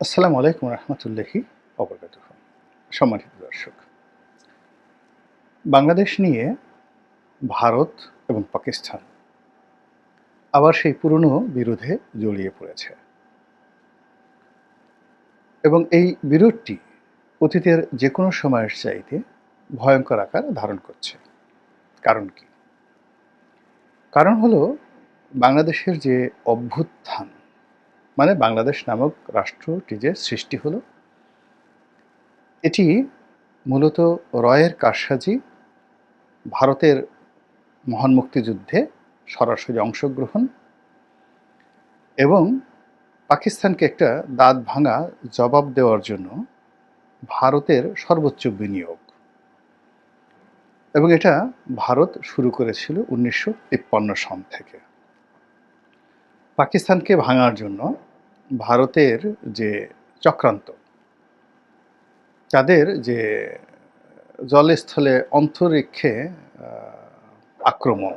আসসালামু আলাইকুম রহমতুল্লাহি অবগত সম্মানিত দর্শক, বাংলাদেশ নিয়ে ভারত এবং পাকিস্তান আবার সেই পুরনো বিরোধে জড়িয়ে পড়েছে। এবং এই বিরোধটি অতীতের যে কোনো সময়ের চাইতে ভয়ঙ্কর আকার ধারণ করছে। কারণ কি? কারণ হলো বাংলাদেশের যে অভ্যুত্থান মানে বাংলাদেশ নামক রাষ্ট্রটি যে সৃষ্টি হলো, এটি মূলত রয়ের কারসাজি ভারতের মহান মুক্তিযুদ্ধে সরাসরি অংশগ্রহণ এবং পাকিস্তানকে একটা দাঁত ভাঙা জবাব দেওয়ার জন্য ভারতের সর্বোচ্চ বিনিয়োগ। এবং এটা ভারত শুরু করেছিল উনিশশো তিপ্পান্ন সন থেকে। পাকিস্তানকে ভাঙার জন্য ভারতের যে চক্রান্ত, তাদের যে জলস্থলে অন্তরিক্ষে আক্রমণ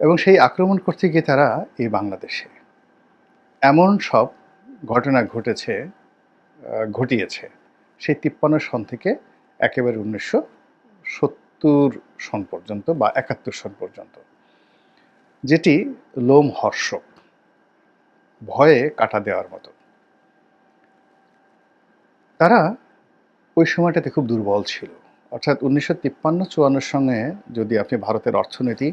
এবং সেই আক্রমণ করতে গিয়ে তারা এই বাংলাদেশে। এমন সব ঘটনা ঘটেছে ঘটিয়েছে। সেই তিপ্পান্ন সন থেকে একেবারে উনিশশো সত্তর সন পর্যন্ত বা একাত্তর সন পর্যন্ত। যেটি লোম হর্ষক ভয়ে কাটা দেওয়ার মতো। তারা ওই সময়টাতে খুব দুর্বল ছিল। অর্থাৎ উনিশশো তিপ্পান্ন চুয়ান্নর সঙ্গে যদি আপনি ভারতের অর্থনীতি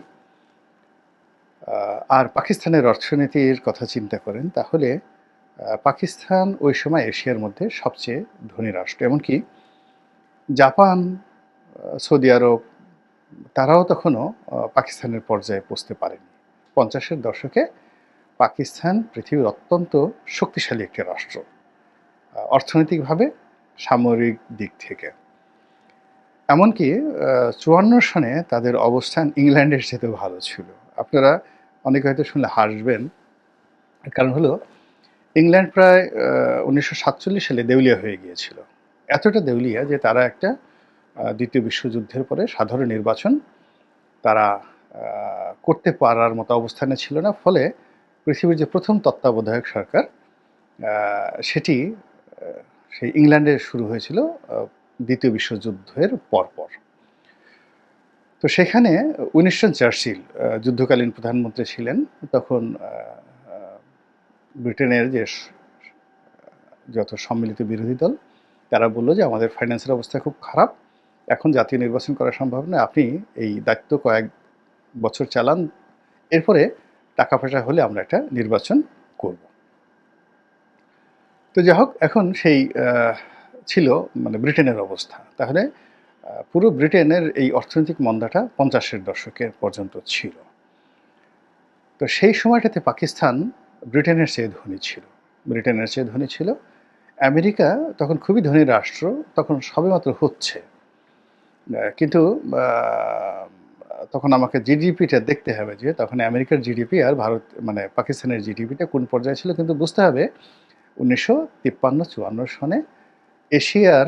আর পাকিস্তানের অর্থনীতির কথা চিন্তা করেন, তাহলে পাকিস্তান ওই সময় এশিয়ার মধ্যে সবচেয়ে ধনী রাষ্ট্র। এমনকি জাপান সৌদি আরব, তারাও তখনও পাকিস্তানের পর্যায়ে পৌঁছতে পারেনি। পঞ্চাশের দশকে পাকিস্তান পৃথিবীর অত্যন্ত শক্তিশালী একটি রাষ্ট্র অর্থনৈতিকভাবে সামরিক দিক থেকে। এমনকি চুয়ান্ন সনে তাদের অবস্থান ইংল্যান্ডের যেতে ভালো ছিল। আপনারা অনেকে হয়তো শুনলে হাসবেন কারণ হলো ইংল্যান্ড প্রায় উনিশশো সাতচল্লিশ সালে দেউলিয়া হয়ে গিয়েছিল। এতটা দেউলিয়া যে তারা একটা দ্বিতীয় বিশ্বযুদ্ধের পরে সাধারণ নির্বাচন তারা করতে পারার মতো অবস্থানে ছিল না। ফলে পৃথিবীর যে প্রথম তত্ত্বাবধায়ক সরকার সেটি সেই ইংল্যান্ডে শুরু হয়েছিল দ্বিতীয় বিশ্বযুদ্ধের পরপর। তো সেখানে উইনিস্টন চার্চিল যুদ্ধকালীন প্রধানমন্ত্রী ছিলেন। তখন ব্রিটেনের যে যত সম্মিলিত বিরোধী দল, তারা বলল যে আমাদের ফাইন্যান্সের অবস্থা খুব খারাপ। এখন জাতীয় নির্বাচন করা সম্ভব নয়। আপনি এই দায়িত্ব কয়েক বছর চালান, এরপরে টাকা পয়সা হলে আমরা একটা নির্বাচন করব। তো যাই হোক, এখন সেই ছিল মানে ব্রিটেনের অবস্থা। তাহলে পুরো ব্রিটেনের এই অর্থনৈতিক মন্দাটা পঞ্চাশের দশকের পর্যন্ত ছিল। তো সেই সময়টাতে পাকিস্তান ব্রিটেনের চেয়ে ধনী ছিল। ব্রিটেনের চেয়ে ধনী ছিল। আমেরিকা তখন খুবই ধনী রাষ্ট্র, তখন সবেমাত্র হচ্ছে। কিন্তু তখন আমাকে জিডিপিটা দেখতে হবে যে তখন আমেরিকার জিডিপি আর ভারত মানে পাকিস্তানের জিডিপিটা কোন পর্যায়ে ছিল কিন্তু বুঝতে হবে উনিশশো তিপ্পান্ন, চুয়ান্ন সনে এশিয়ার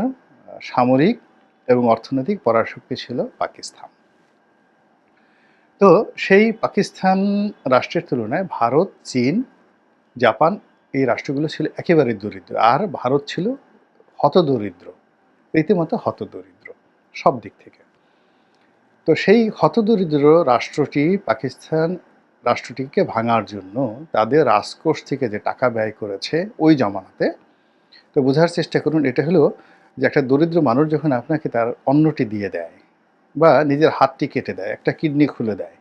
সামরিক এবং অর্থনৈতিক পরাশক্তি ছিল পাকিস্তান। তো সেই পাকিস্তান রাষ্ট্রের তুলনায় ভারত, চীন, জাপান এই রাষ্ট্রগুলো ছিল একেবারে দরিদ্র আর ভারত ছিল হতদরিদ্র, রীতিমতো হতদরিদ্র সব দিক থেকে। তো সেই হতদরিদ্র রাষ্ট্রটি, পাকিস্তান রাষ্ট্রটিকে ভাঙার জন্য তাদের রাজকোষ থেকে যে টাকা ব্যয় করেছে ওই জমানাতে, তো বোঝার চেষ্টা করুন, এটা হলো যে একটা দরিদ্র মানুষ যখন আপনাকে তার অন্নটি দিয়ে দেয় বা নিজের হাতটি কেটে দেয়, একটা কিডনি খুলে দেয়,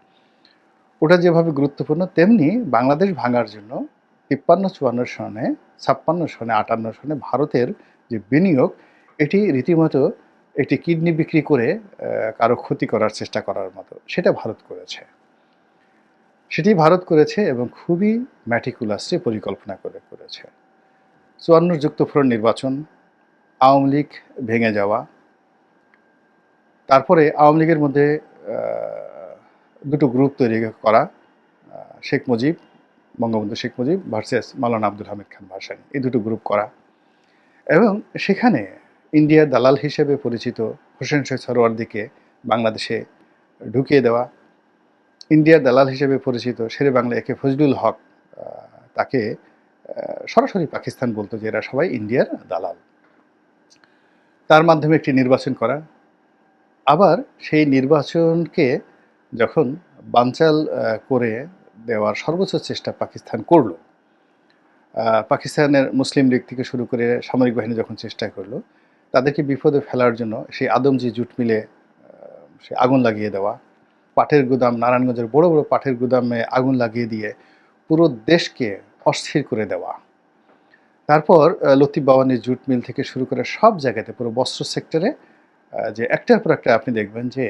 ওটা যেভাবে গুরুত্বপূর্ণ, তেমনি বাংলাদেশ ভাঙার জন্য তিপ্পান্ন, চুয়ান্ন সনে, ছাপ্পান্ন সনে, আটান্ন সনে ভারতের যে বিনিয়োগ, এটি রীতিমতো একটি কিডনি বিক্রি করে কারও ক্ষতি করার চেষ্টা করার মতো। সেটা ভারত করেছে। সেটি ভারত করেছে এবং খুবই ম্যাটিকুলাসলি পরিকল্পনা করে করেছে। চুয়ান্ন যুক্তফ্রন্ট নির্বাচন, আওয়ামী লীগ ভেঙে যাওয়া, তারপরে আওয়ামী লীগের মধ্যে দুটো গ্রুপ তৈরি করা শেখ মুজিব, বঙ্গবন্ধু শেখ মুজিব ভার্সেস মালানা আব্দুল হামিদ খান ভাসানি, এই দুটো গ্রুপ করা। এবং সেখানে ইন্ডিয়ার দালাল হিসেবে পরিচিত হোসেন শেখ সরোয়ারদিকে বাংলাদেশে ঢুকিয়ে দেওয়া। ইন্ডিয়ার দালাল হিসেবে পরিচিত শেরে বাংলা একে ফজলুল হক তাকে সরাসরি পাকিস্তান বলতো যে এরা সবাই ইন্ডিয়ার দালাল। তার মাধ্যমে একটি নির্বাচন করা। আবার সেই নির্বাচনকে যখন বানচাল করে দেওয়ার সর্বোচ্চ চেষ্টা পাকিস্তান করল পাকিস্তানের মুসলিম লীগ থেকে শুরু করে সামরিক বাহিনী যখন চেষ্টা করল তাদেরকে বিপদে ফেলার জন্য সেই আদমজি জুট মিলে সে আগুন লাগিয়ে দেওয়া পাঠের গুদাম, নারায়ণগঞ্জের বড় বড় পাঠের গুদামে আগুন লাগিয়ে দিয়ে পুরো দেশকে অস্থির করে দেওয়া। তারপর লতিফ বাবানির জুট মিল থেকে শুরু করে সব জায়গাতে পুরো বস্ত্র সেক্টরে যে একটার পর একটা আপনি দেখবেন যে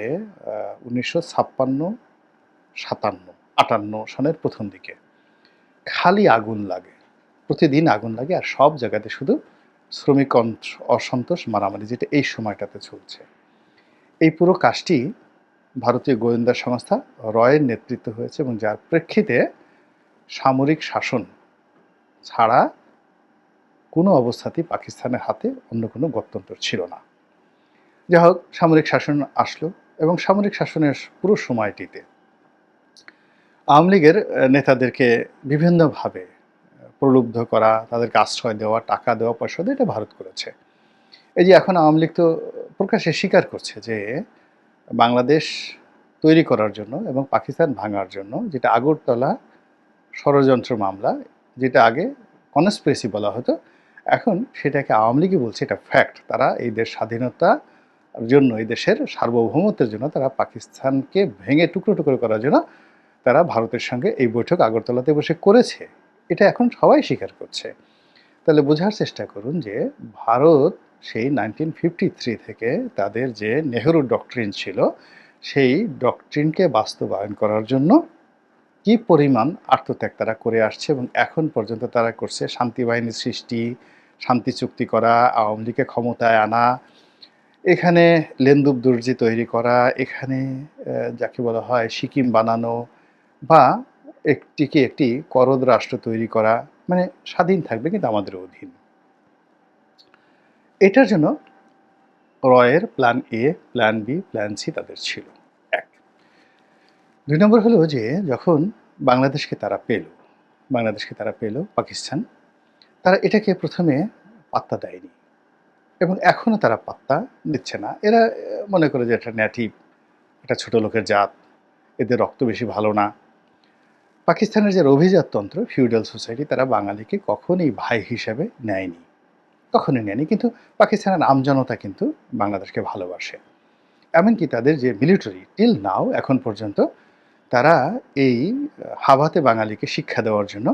উনিশশো ছাপ্পান্ন, সাতান্ন, আটান্ন সনের প্রথম দিকে খালি আগুন লাগে, প্রতিদিন আগুন লাগে আর সব জায়গাতে শুধু শ্রমিক অসন্তোষ মারামারি, যেটা এই সময়টাতে চলছে। এই পুরো কাজটি ভারতীয় গোয়েন্দা সংস্থা রয়ের নেতৃত্ব হয়েছে এবং যার প্রেক্ষিতে সামরিক শাসন ছাড়া কোনো অবস্থাতেই পাকিস্তানের হাতে অন্য কোনো গত্যন্তর ছিল না। যাই হোক, সামরিক শাসন আসলো এবং সামরিক শাসনের পুরো সময়টিতে আওয়ামী লীগের নেতাদেরকে বিভিন্নভাবে প্রলুব্ধ করা, তাদেরকে আশ্রয় দেওয়া, টাকা দেওয়া, পয়সা দেওয়া, এটা ভারত করেছে। এই যে এখন আওয়ামী লীগ তো প্রকাশ্যে স্বীকার করছে যে বাংলাদেশ তৈরি করার জন্য এবং পাকিস্তান ভাঙার জন্য যেটা আগরতলা ষড়যন্ত্র মামলা, যেটা আগে কনস্পিরেসি বলা হতো, এখন সেটাকে আওয়ামী লীগই বলছে এটা ফ্যাক্ট তারা এই দেশ স্বাধীনতার জন্য, এই দেশের সার্বভৌমত্বের জন্য, তারা পাকিস্তানকে ভেঙে টুকরো টুকরো করার জন্য তারা ভারতের সঙ্গে এই বৈঠক আগরতলাতে বসে করেছে। এটা এখন সবাই স্বীকার করছে। তাহলে বোঝার চেষ্টা করুন যে ভারত সেই নাইনটিন ফিফটি থ্রি থেকে তাদের যে নেহরু ডক্ট্রিন ছিল, সেই ডক্ট্রিনকে বাস্তবায়ন করার জন্য কি পরিমাণ আত্মত্যাগ তারা করে আসছে এবং এখন পর্যন্ত তারা করছে শান্তি বাহিনীর সৃষ্টি, শান্তি চুক্তি করা, আওয়ামী লীগকে ক্ষমতায় আনা, এখানে লেন্দুব দর্জি তৈরি করা, এখানে যাকে বলা হয় সিকিম বানানো বা একটিকে একটি করদ রাষ্ট্র তৈরি করা মানে স্বাধীন থাকবে কিন্তু আমাদের অধীন। এটার জন্য রয়ের plan A plan B plan C তাদের ছিল। এক। দুই নম্বর হলো যে যখন বাংলাদেশকে তারা পেল, বাংলাদেশকে তারা পেল, পাকিস্তান, তারা এটাকে প্রথমে পাত্তা দেয়নি এবং এখনও তারা পাত্তা দিচ্ছে না। এরা মনে করে যে এটা ন্যাটিভ এটা ছোটো লোকের জাত, এদের রক্ত বেশি ভালো না। পাকিস্তানের যে অভিজাততন্ত্র ফিউডাল সোসাইটি তারা বাঙালিকে কখনোই ভাই হিসাবে নেয়নি। কখনোই নেয়নি, কিন্তু পাকিস্তানের আমজনতা কিন্তু বাংলাদেশকে ভালোবাসে। এমনকি তাদের যে মিলিটারি টিল নাও এখন পর্যন্ত, তারা এই হাবাতে বাঙালিকে শিক্ষা দেওয়ার জন্য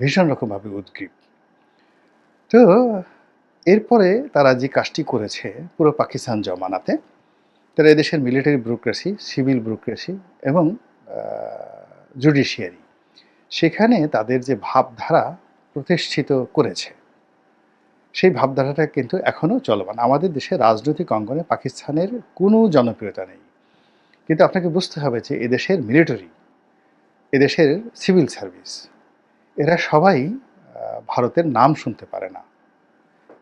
ভীষণ রকমভাবে উদ্গ্রীব। তো, এরপরে তারা যে কাজটি করেছে, পুরো পাকিস্তান জমানাতে, তারা এদেশের মিলিটারি ব্যুরোক্রেসি সিভিল ব্যুরোক্রেসি এবং জুডিশিয়ারি। সেখানে তাদের যে ভাবধারা প্রতিষ্ঠিত করেছে, সেই ভাবধারাটা কিন্তু এখনও চলমান। আমাদের দেশে রাজনৈতিক অঙ্গনে পাকিস্তানের কোনো জনপ্রিয়তা নেই। কিন্তু আপনাকে বুঝতে হবে যে এদেশের মিলিটারি, এদেশের সিভিল সার্ভিস, এরা সবাই ভারতের নাম শুনতে পারে না।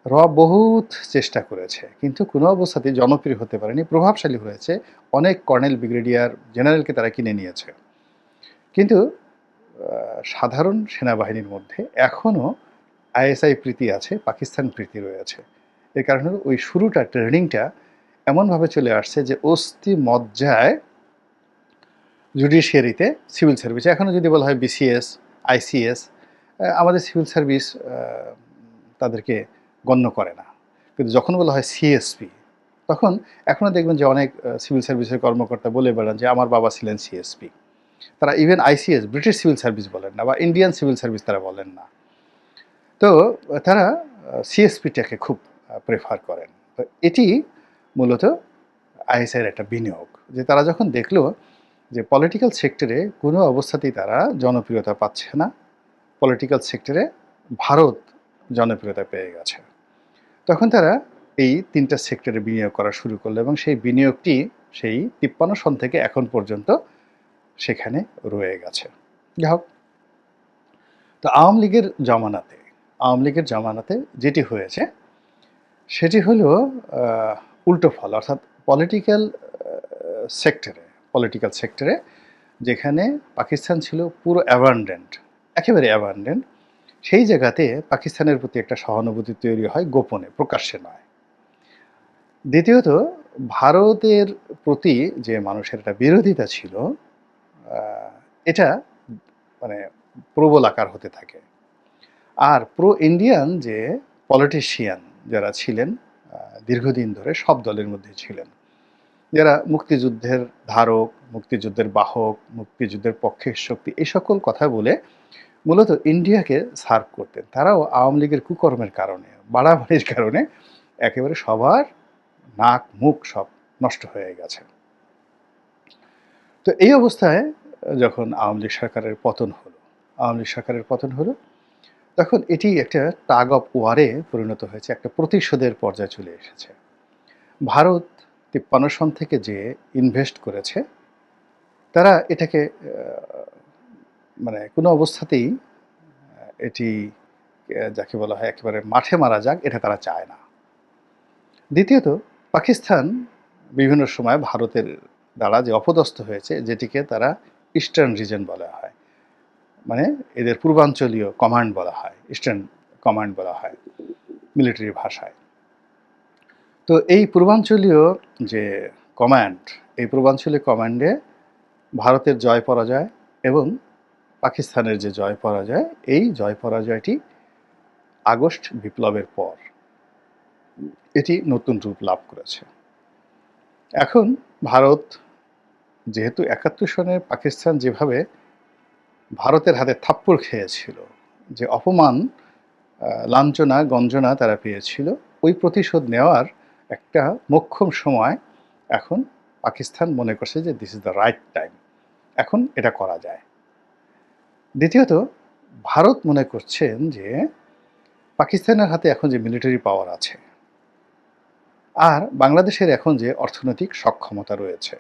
র বহুত চেষ্টা করেছে, কিন্তু কোনো অবস্থাতেই জনপ্রিয় হতে পারেনি। প্রভাবশালী হয়েছে অনেক কর্নেল ব্রিগেডিয়ার জেনারেলকে তারা কিনে নিয়েছে। কিন্তু সাধারণ সেনাবাহিনীর মধ্যে এখনও আইএসআই প্রীতি আছে, পাকিস্তান প্রীতি রয়েছে। এর কারণে ওই শুরুটা, ট্রেনিংটা এমনভাবে চলে আসছে যে অস্থি মজ্জায় জুডিশিয়ারিতে সিভিল সার্ভিস এখনও যদি বলা হয় বিসিএস আইসিএস আমাদের সিভিল সার্ভিস তাদেরকে গণ্য করে না। কিন্তু যখন বলা হয় সিএসপি তখন এখনও দেখবেন যে অনেক সিভিল সার্ভিসের কর্মকর্তা বলে বেড়ান যে, আমার বাবা ছিলেন সিএসপি তারা even ICS British civil service বলেন না, বা ইন্ডিয়ান সিভিল সার্ভিস তারা বলেন না। তো তারা সিএসপিটাকে খুব প্রেফার করেন। তো এটি মূলত আইএসআইয়ের একটা বিনিয়োগ, যে তারা যখন দেখল যে পলিটিক্যাল সেক্টরে কোনো অবস্থাতেই তারা জনপ্রিয়তা পাচ্ছে না পলিটিক্যাল সেক্টরে ভারত জনপ্রিয়তা পেয়ে গেছে। তখন তারা এই তিনটা সেক্টরে বিনিয়োগ করা শুরু করল এবং সেই বিনিয়োগটি সেই তিপ্পান্ন সন থেকে এখন পর্যন্ত সেখানে রয়ে গেছে। যাই হোক তো আওয়ামী লীগের জমানাতে আওয়ামী লীগের জমানাতে যেটি হয়েছে সেটি হলো উল্টো ফল অর্থাৎ পলিটিক্যাল সেক্টরে পলিটিক্যাল সেক্টরে যেখানে পাকিস্তান ছিল পুরো অ্যাবান্ডেন্ট একেবারে অ্যাবান্ডেন্ট সেই জায়গাতে পাকিস্তানের প্রতি একটা সহানুভূতি তৈরি হয় গোপনে প্রকাশ্যে নয়। দ্বিতীয়ত ভারতের প্রতি যে মানুষের একটা বিরোধিতা ছিল এটা মানে প্রবল আকার হতে থাকে। আর প্রো ইন্ডিয়ান যে পলিটিশিয়ান যারা ছিলেন দীর্ঘদিন ধরে সব দলের মধ্যে ছিলেন, যারা মুক্তিযুদ্ধের ধারক, মুক্তিযুদ্ধের বাহক, মুক্তিযুদ্ধের পক্ষের শক্তি এই সকল কথা বলে মূলত ইন্ডিয়াকে সার্ভ করতেন। তারাও আওয়ামী লীগের কুকর্মের কারণে, বাড়াবাড়ির কারণে একেবারে সবার নাক মুখ সব নষ্ট হয়ে গেছে। তো এই অবস্থায় যখন আওয়ামী লীগ সরকারের পতন হলো, আওয়ামী লীগ সরকারের পতন হলো, তখন এটি একটা টাগ অফ ওয়ারে পরিণত হয়েছে, একটা প্রতিশোধের পর্যায়ে চলে এসেছে। ভারত তিপ্পান্ন সন থেকে যে ইনভেস্ট করেছে, তারা এটাকে মানে কোনো অবস্থাতেই এটি যাকে বলা হয় একেবারে মাঠে মারা যাক, এটা তারা চায় না। দ্বিতীয়ত, পাকিস্তান বিভিন্ন সময় ভারতের দ্বারা যে অপদস্থ হয়েছে, যেটিকে তারা ইস্টার্ন রিজন বলা হয়। মানে এদের পূর্বাঞ্চলীয় কমান্ড বলা হয়, ইস্টার্ন কমান্ড বলা হয় মিলিটারি ভাষায়। তো এই পূর্বাঞ্চলীয় যে কমান্ড, এই পূর্বাঞ্চলীয় কমান্ডে ভারতের জয় পরাজয় এবং পাকিস্তানের যে জয় পরাজয়, এই জয় পরাজয়টি আগস্ট বিপ্লবের পর এটি নতুন রূপ লাভ করেছে। এখন ভারত যেহেতু একাত্তর সনে পাকিস্তান যেভাবে ভারতের হাতে থাপ্পড় খেয়েছিল, যে অপমান লাঞ্ছনা, গঞ্জনা তারা পেয়েছিল, ওই প্রতিশোধ নেওয়ার একটা মোক্ষম সময় এখন পাকিস্তান মনে করছে যে this is the right time এখন এটা করা যায়। দ্বিতীয়ত, ভারত মনে করছেন যে পাকিস্তানের হাতে এখন যে মিলিটারি পাওয়ার আছে, আর বাংলাদেশের এখন যে অর্থনৈতিক সক্ষমতা রয়েছে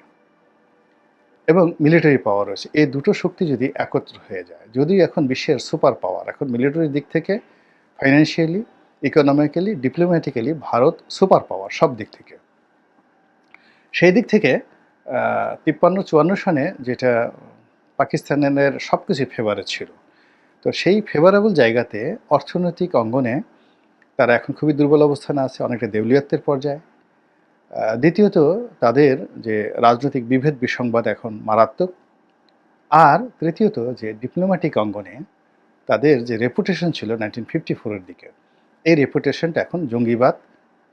এবং মিলিটারি পাওয়ার রয়েছে। এই দুটো শক্তি যদি একত্র হয়ে যায়, যদি এখন বিশ্বের সুপার পাওয়ার এখন মিলিটারি দিক থেকে financially economically diplomatically Bharat super power সব দিক থেকে। সেই দিক থেকে তিপ্পান্ন চুয়ান্ন সনে যেটা পাকিস্তানের সব কিছু ফেভারে ছিল, তো সেই ফেভারেবল জায়গাতে অর্থনৈতিক অঙ্গনে তারা এখন খুবই দুর্বল অবস্থানে আছে, অনেকটা দেউলিয়াত্বের পর্যায়ে। দ্বিতীয়ত তাদের যে রাজনৈতিক বিভেদ বিসংবাদ এখন মারাত্মক। আর তৃতীয়ত যে ডিপ্লোম্যাটিক অঙ্গনে তাদের যে রেপুটেশন ছিল নাইনটিন ফিফটি ফোরের দিকে, এই রেপুটেশনটা এখন জঙ্গিবাদ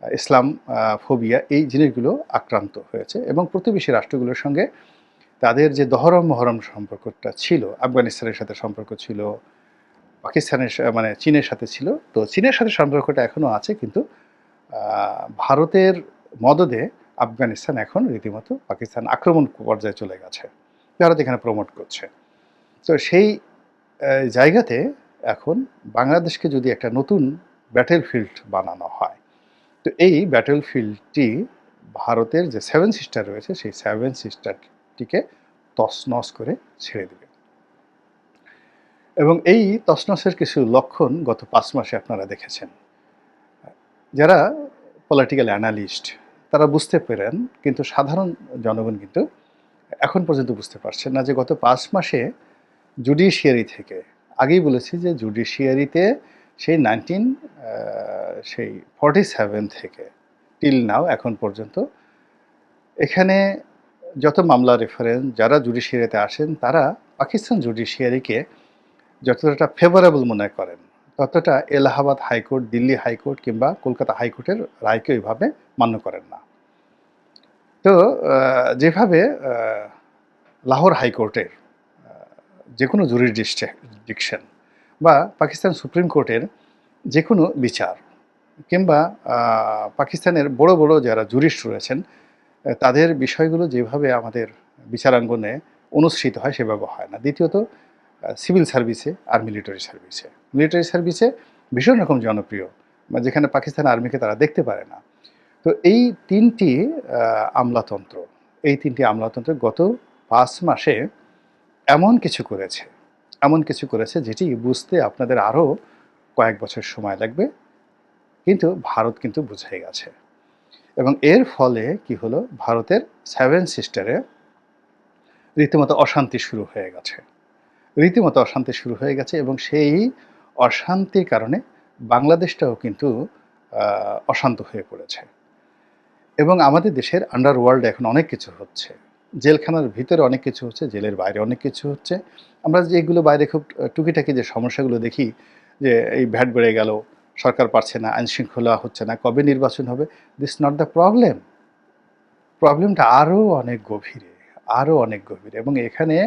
ইসলাম ফোবিয়া এই জিনিসগুলো আক্রান্ত হয়েছে এবং প্রতিবেশী রাষ্ট্রগুলোর সঙ্গে তাদের যে দহরম মহরম সম্পর্কটা ছিল, আফগানিস্তানের সাথে সম্পর্ক ছিল, পাকিস্তানের মানে চীনের সাথে ছিল, তো চীনের সাথে সম্পর্কটা এখনও আছে কিন্তু ভারতের মদদে আফগানিস্তান এখন রীতিমতো পাকিস্তান আক্রমণ পর্যায়ে চলে গেছে। ভারত এখানে প্রমোট করছে। তো সেই জায়গাতে এখন বাংলাদেশকে যদি একটা নতুন ব্যাটেল ফিল্ড বানানো হয়, তো এই ব্যাটেল ফিল্ডটি ভারতের যে সেভেন সিস্টার রয়েছে, সেই সেভেন সিস্টারটিকে তছনছ করে ছেড়ে দেবে। এবং এই তছনছের কিছু লক্ষণ গত পাঁচ মাসে আপনারা দেখেছেন। যারা পলিটিক্যাল অ্যানালিস্ট তারা বুঝতে পেরেন, কিন্তু সাধারণ জনগণ কিন্তু এখন পর্যন্ত বুঝতে পারছেন না যে গত পাঁচ মাসে জুডিশিয়ারি থেকে, আগেই বলেছি যে জুডিশিয়ারিতে সেই নাইনটিন সেই ফর্টি সেভেন থেকে টিল নাও এখন পর্যন্ত, এখানে যত মামলা রেফারেন্স যারা জুডিশিয়ারিতে আসেন, তারা পাকিস্তান জুডিশিয়ারিকে যতটা ফেভারেবল মনে করেন ততটা এলাহাবাদ হাইকোর্ট, দিল্লি হাইকোর্ট কিংবা কলকাতা হাইকোর্টের রায়কে ওইভাবে মান্য করেন না। তো যেভাবে লাহোর হাইকোর্টের যে কোনো জুরিডিকশন বা পাকিস্তান সুপ্রিম কোর্টের যে কোনো বিচার কিংবা পাকিস্তানের বড় বড় যারা জুরিস্ট রয়েছেন তাদের বিষয়গুলো যেভাবে আমাদের বিচারাঙ্গনে অনুসৃত হয় সেভাবে হয় না। দ্বিতীয়ত সিভিল সার্ভিসে আর মিলিটারি সার্ভিসে মিলিটারি সার্ভিসে ভীষণ রকম জনপ্রিয় যেখানে পাকিস্তান আর্মিকে তারা দেখতে পারে না। তো এই তিনটি আমলাতন্ত্র, এই তিনটি আমলাতন্ত্র গত পাঁচ মাসে এমন কিছু করেছে, এমন কিছু করেছে যেটি বুঝতে আপনাদের আরও কয়েক বছর সময় লাগবে, কিন্তু ভারত কিন্তু বুঝে গেছে। এবং এর ফলে কি হলো? ভারতের সেভেন সিস্টারে রীতিমতো অশান্তি শুরু হয়ে গেছে। রীতিমতো অশান্তি শুরু হয়ে গেছে এবং সেই অশান্তির কারণে বাংলাদেশটাও কিন্তু অশান্ত হয়ে পড়েছে। এবং আমাদের দেশের আন্ডারওয়ার্ল্ডে এখন অনেক কিছু হচ্ছে। জেলখানার ভিতরে অনেক কিছু হচ্ছে, জেলের বাইরে অনেক কিছু হচ্ছে। আমরা যেগুলো বাইরে খুব টুকিটাকি যে সমস্যাগুলো দেখি, যে এই ভ্যাট বেড়ে গেল, সরকার পারছে না, আইনশৃঙ্খলা হচ্ছে না, কবে নির্বাচন হবে দিস নট দ্য প্রবলেম প্রবলেমটা আরও অনেক গভীরে আরও অনেক গভীরে। এবং এখানে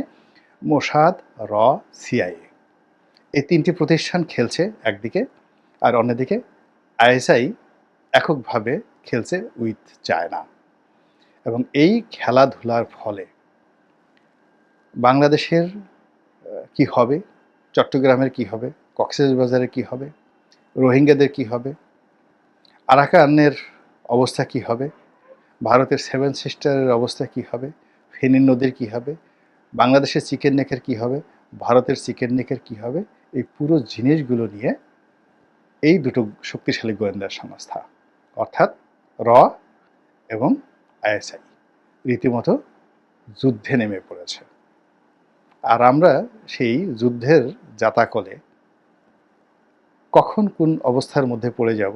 মোসাদ, র সিআইএ এই তিনটি প্রতিষ্ঠান খেলছে একদিকে আর অন্যদিকে আইএসআই এককভাবে খেলছে উইথ চায়না। এবং এই খেলাধুলার ফলে বাংলাদেশের কি হবে, চট্টগ্রামের কি হবে, কক্সবাজারের কি হবে, রোহিঙ্গাদের কি হবে, আরাকানের অবস্থা কি হবে, ভারতের সেভেন সিস্টারের অবস্থা কি হবে ফেনী নদীর কি হবে, বাংলাদেশের চিকেন নেকের কি হবে, ভারতের চিকেন নেকের কি হবে এই পুরো জিনিসগুলো নিয়ে এই দুটো শক্তিশালী গোয়েন্দা সংস্থা, অর্থাৎ র এবং আইএসআই রীতিমতো যুদ্ধে নেমে পড়েছে। আর আমরা সেই যুদ্ধের জাতাকলে কখন কোন অবস্থার মধ্যে পড়ে যাব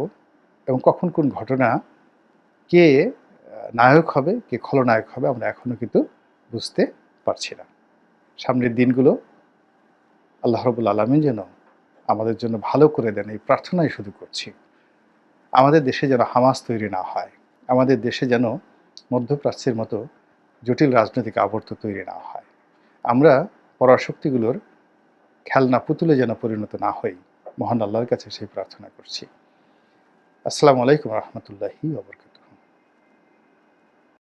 এবং কখন কোন ঘটনা কে নায়ক হবে, কে খলনায়ক হবে, আমরা এখনও কিন্তু বুঝতে পারছি না। সামনের দিনগুলো আল্লাহ রবুল আলমিন যেন আমাদের জন্য ভালো করে দেন, এই প্রার্থনাই শুধু করছি। আমাদের দেশে যেন হামাস তৈরি না হয়, আমাদের দেশে যেন মধ্যপ্রাচ্যের মতো জটিল রাজনৈতিক আবর্ত তৈরি না হয়। আমরা পরাশক্তিগুলোর খেলনা পুতুলে যেন পরিণত না হই, মহান আল্লাহর কাছে সেই প্রার্থনা করছি। আসসালামু আলাইকুম রহমতুল্লাহি